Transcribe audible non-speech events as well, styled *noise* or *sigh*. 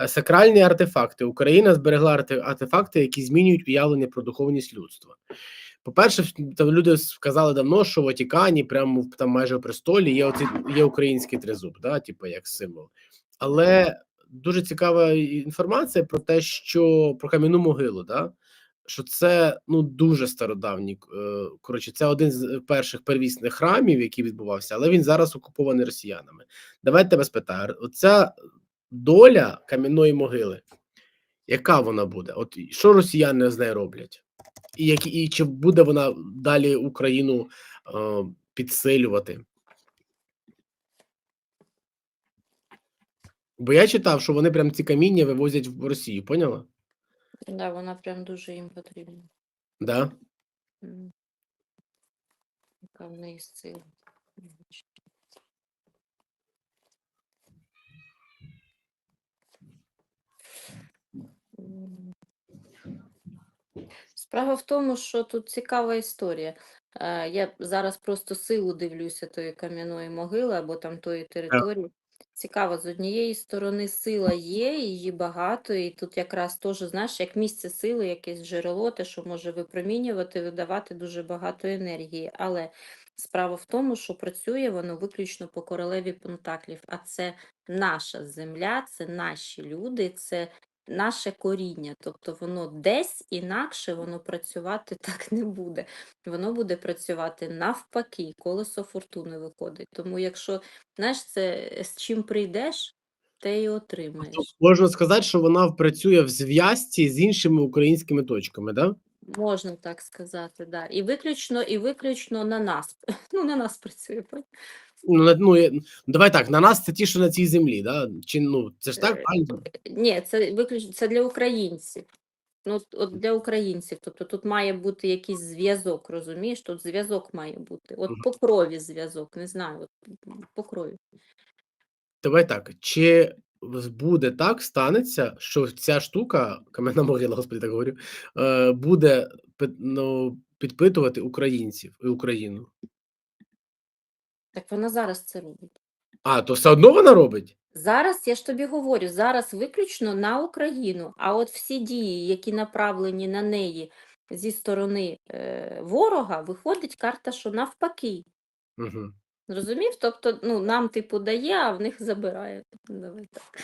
Е, Сакральні артефакти. Україна зберегла арте- артефакти, які змінюють уявлення про духовність людства. По-перше, там люди сказали давно, що в Ватикані, прямо там майже в престолі, є оцей, є український тризуб, да, типу як символ. Але дуже цікава інформація про те, що про кам'яну могилу, да, що це ну дуже стародавній. е, Коротше, це один з перших первісних храмів, який відбувався, але він зараз окупований росіянами. Давайте тебе спитаю. Оця доля кам'яної могили, яка вона буде? От що росіяни з нею роблять? І, які, і чи буде вона далі Україну е, підсилювати? Бо я читав, що вони прям ці каміння вивозять в Росію, поняла? Да, вона прям дуже їм потрібна. Да? Яка в неї сила. Справа в тому, що тут цікава історія. Е, Я зараз просто силу дивлюся тої кам'яної могили або там тої території. Цікаво, з однієї сторони сила є, її багато, і тут якраз теж, знаєш, як місце сили, якесь джерело, те, що може випромінювати, видавати дуже багато енергії. Але справа в тому, що працює воно виключно по королеві Пентаклів, а це наша земля, це наші люди, це наше коріння. Тобто воно десь інакше воно працювати *laughs* так не буде. Воно буде працювати навпаки, колесо фортуни виходить. Тому якщо знаєш, це з чим прийдеш, те і отримаєш. Тобто можна сказати, що вона працює в зв'язці з іншими українськими точками, да? Можна так сказати, да. І виключно, і виключно на нас. *laughs* Ну, на нас працює. Ну, ну, давай так, на нас це ті, що на цій землі, да? Чи ну це ж так. Ні, це виключно це для українців. Ну, от- для українців. Тобто тут має бути якийсь зв'язок, розумієш? Тут зв'язок має бути. От по крові зв'язок, не знаю, от по крові. Давай так. Чи буде так, станеться, що ця штука, кам'яна могила, господи, так говорю, е, буде ну, підпитувати українців і Україну? Так вона зараз це робить. А, то все одно вона робить? Зараз я ж тобі говорю, зараз виключно на Україну. А от всі дії, які направлені на неї зі сторони е, ворога, виходить карта, що навпаки. Угу. Зрозумів? Тобто, ну, нам типу дає, а в них забирає. Давай так.